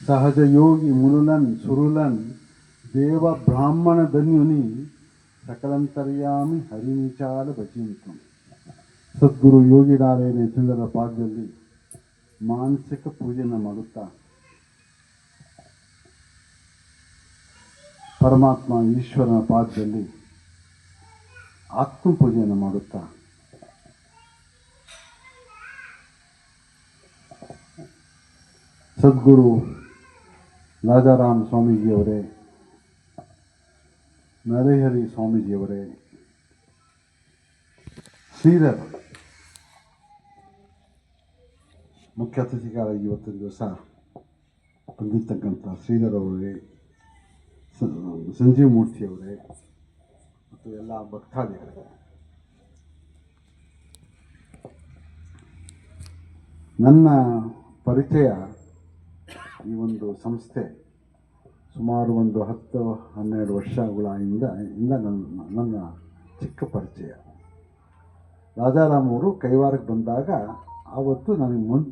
ಸಹಜ ಯೋಗಿ ಮುನುಲನ್, ಸುರುಲನ್, ದೇವ ಬ್ರಾಹ್ಮಣ ಧನ್ಯುನಿ, ಸಕಲಂತರ್ಯಾಮಿ ಹರಿನಿಚಾಲ ಭಜಿಂತು. ಸದ್ಗುರು ಯೋಗಿ ನಾರಾಯಣ ಚಂದ್ರರ ಪಾದದಲ್ಲಿ ಮಾನಸಿಕ ಪೂಜೆಯನ್ನು ಮಾಡುತ್ತಾ ಪರಮಾತ್ಮ ಈಶ್ವರನ ಪಾದದಲ್ಲಿ ಆತ್ಮ ಪೂಜೆಯನ್ನು ಮಾಡುತ್ತಾ. ಸದ್ಗುರು ರಾಜಾರಾಮ್ ಸ್ವಾಮೀಜಿಯವರೇ, ನರೇಹರಿ ಸ್ವಾಮೀಜಿಯವರೇ, ಶ್ರೀಧರ್ ಮುಖ್ಯ ಅತಿಥಿಗಳಾಗಿ ಇವತ್ತಿನ ದಿವಸ ಬಂದಿರ್ತಕ್ಕಂಥ ಶ್ರೀಧರ್ ಅವರೇ ಸಂಜೀವ್ ಮೂರ್ತಿಯವರೇ ಮತ್ತು ಎಲ್ಲ ಭಕ್ತಾದಿಗಳೇ. ನನ್ನ ಪರಿಚಯ ಈ ಒಂದು ಸಂಸ್ಥೆ ಸುಮಾರು ಒಂದು ಹತ್ತು, ಹನ್ನೆರಡು ವರ್ಷಗಳಿಂದ ಇಂದ ನನ್ನ ನನ್ನ ಚಿಕ್ಕ ಪರಿಚಯ. ರಾಜಾರಾಮ್ ಅವರು ಕೈವಾರಕ್ಕೆ ಬಂದಾಗ ಆವತ್ತು ನನಗೆ ಮೊದ್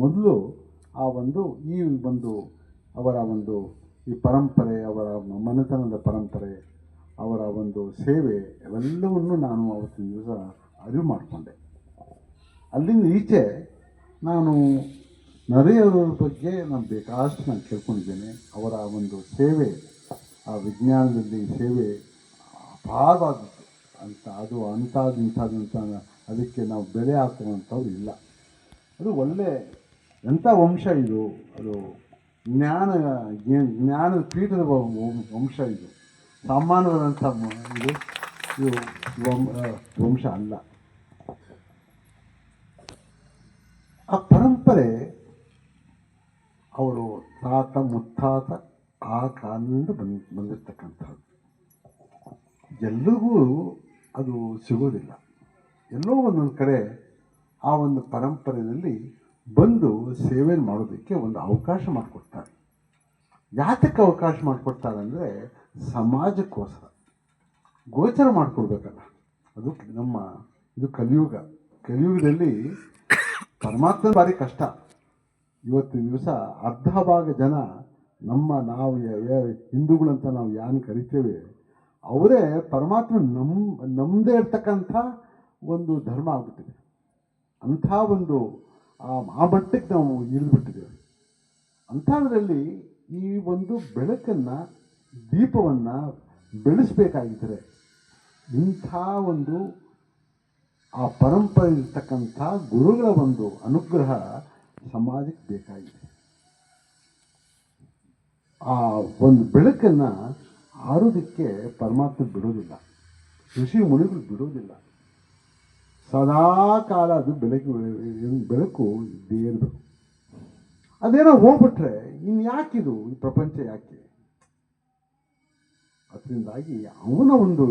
ಮೊದಲು ಆ ಒಂದು, ಈ ಒಂದು ಅವರ ಒಂದು ಈ ಪರಂಪರೆ, ಅವರ ಮನೆತನದ ಪರಂಪರೆ, ಅವರ ಒಂದು ಸೇವೆ ಇವೆಲ್ಲವನ್ನೂ ನಾನು ಅವತ್ತಿನ ದಿವಸ ಅರಿವು ಮಾಡಿಕೊಂಡೆ. ಅಲ್ಲಿಂದ ಈಚೆ ನಾನು ನರೆಯವರ ಬಗ್ಗೆ ನಾನು ಬೇಕಾದಷ್ಟು ನಾನು ಕೇಳ್ಕೊಂಡಿದ್ದೇನೆ. ಅವರ ಒಂದು ಸೇವೆ, ಆ ವಿಜ್ಞಾನದಲ್ಲಿ ಸೇವೆ ಅಪಾರವಾದದ್ದು ಅಂತ ಅದು ಅಂತ ಅದಕ್ಕೆ ನಾವು ಬೆಲೆ ಹಾಕುವಂಥವ್ರು ಇಲ್ಲ. ಅದು ಒಳ್ಳೆ ಎಂಥ ವಂಶ ಇದು. ಅದು ಜ್ಞಾನ, ಜ್ಞ- ಜ್ಞಾನದ ಪೀಠದ ವಂಶ ಇದು. ಸಾಮಾನ್ಯವಾದಂಥ ಇದು ಇದು ವಂಶ ಅಲ್ಲ. ಆ ಪರಂಪರೆ ಅವರು ತಾತ, ಮುತ್ತಾತ ಆ ಕಾಲದಿಂದ ಬಂದ್, ಬಂದಿರತಕ್ಕಂಥದ್ದು. ಎಲ್ಲರಿಗೂ ಅದು ಸಿಗೋದಿಲ್ಲ. ಎಲ್ಲೋ ಒಂದೊಂದು ಕಡೆ ಆ ಒಂದು ಪರಂಪರೆಯಲ್ಲಿ ಬಂದು ಸೇವೆ ಮಾಡೋದಕ್ಕೆ ಒಂದು ಅವಕಾಶ ಮಾಡಿಕೊಡ್ತಾರೆ. ಯಾತಕ್ಕೆ ಅವಕಾಶ ಮಾಡಿಕೊಡ್ತಾರೆ ಅಂದರೆ ಸಮಾಜಕ್ಕೋಸ್ಕರ. ಗೋಚರ ಮಾಡಿಕೊಡ್ಬೇಕಲ್ಲ ಅದು ನಮ್ಮ, ಇದು ಕಲಿಯುಗ. ಕಲಿಯುಗದಲ್ಲಿ ಪರಮಾತ್ಮ ಭಾರಿ ಕಷ್ಟ. ಇವತ್ತಿನ ದಿವಸ ಅರ್ಧ ಭಾಗ ಜನ ನಮ್ಮ ನಾವು ಹಿಂದೂಗಳಂತ ನಾವು ಯಾರು ಕರಿತೇವೆ, ಅವರೇ ಪರಮಾತ್ಮ ನಮ್ ನಮ್ಮದೇ ಇರ್ತಕ್ಕಂಥ ಒಂದು ಧರ್ಮ ಆಗ್ಬಿಟ್ಟಿದೆ. ಅಂಥ ಒಂದು, ಆ ಆ ಮಟ್ಟಕ್ಕೆ ನಾವು ಇಳಿದ್ಬಿಟ್ಟಿದ್ದೇವೆ. ಅಂಥದ್ರಲ್ಲಿ ಈ ಒಂದು ಬೆಳಕನ್ನು, ದೀಪವನ್ನು ಬೆಳೆಸಬೇಕಾಗಿದ್ದರೆ ಇಂಥ ಒಂದು ಆ ಪರಂಪರೆ ಇರ್ತಕ್ಕಂಥ ಗುರುಗಳ ಒಂದು ಅನುಗ್ರಹ ಸಮಾಜಕ್ಕೆ ಬೇಕಾಗಿದೆ. ಆ ಒಂದು ಬೆಳಕನ್ನು ಆರೋದಕ್ಕೆ ಪರಮಾತ್ಮ ಬಿಡೋದಿಲ್ಲ ಋಷಿ ಮುನಿಗಳು ಬಿಡೋದಿಲ್ಲ ಸದಾ ಕಾಲ ಅದು ಬೆಳಕು ಬೆಳಕು ಇದ್ದೇ ಇರಬೇಕು. ಅದೇನೋ ಹೋಗ್ಬಿಟ್ರೆ ಇನ್ನು ಯಾಕಿದು? ಈ ಪ್ರಪಂಚ ಯಾಕೆ? ಅದರಿಂದಾಗಿ ಅವನ ಒಂದು,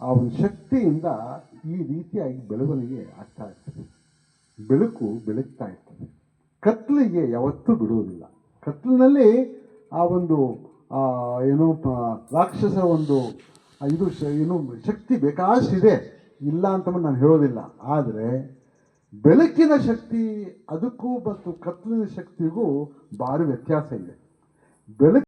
ಆ ಒಂದು ಶಕ್ತಿಯಿಂದ ಈ ರೀತಿಯಾಗಿ ಬೆಳವಣಿಗೆ ಆಗ್ತಾ ಇರ್ತದೆ. ಬೆಳಕು ಬೆಳಗ್ತಾ ಇರ್ತದೆ. ಕತ್ಲಿಗೆ ಯಾವತ್ತೂ ಬಿಡುವುದಿಲ್ಲ. ಕತ್ಲಿನಲ್ಲಿ ಆ ಒಂದು ಏನು ರಾಕ್ಷಸರ ಒಂದು ಇದು ಶ, ಏನು ಶಕ್ತಿ ಬೇಕಾಷ್ಟಿದೆ ಇಲ್ಲ ಅಂತ ನಾನು ಹೇಳೋದಿಲ್ಲ. ಆದರೆ ಬೆಳಕಿನ ಶಕ್ತಿ, ಅದಕ್ಕೂ ಮತ್ತು ಕತ್ಲಿನ ಶಕ್ತಿಗೂ ಭಾರಿ ವ್ಯತ್ಯಾಸ ಇದೆ. ಬೆಳಕು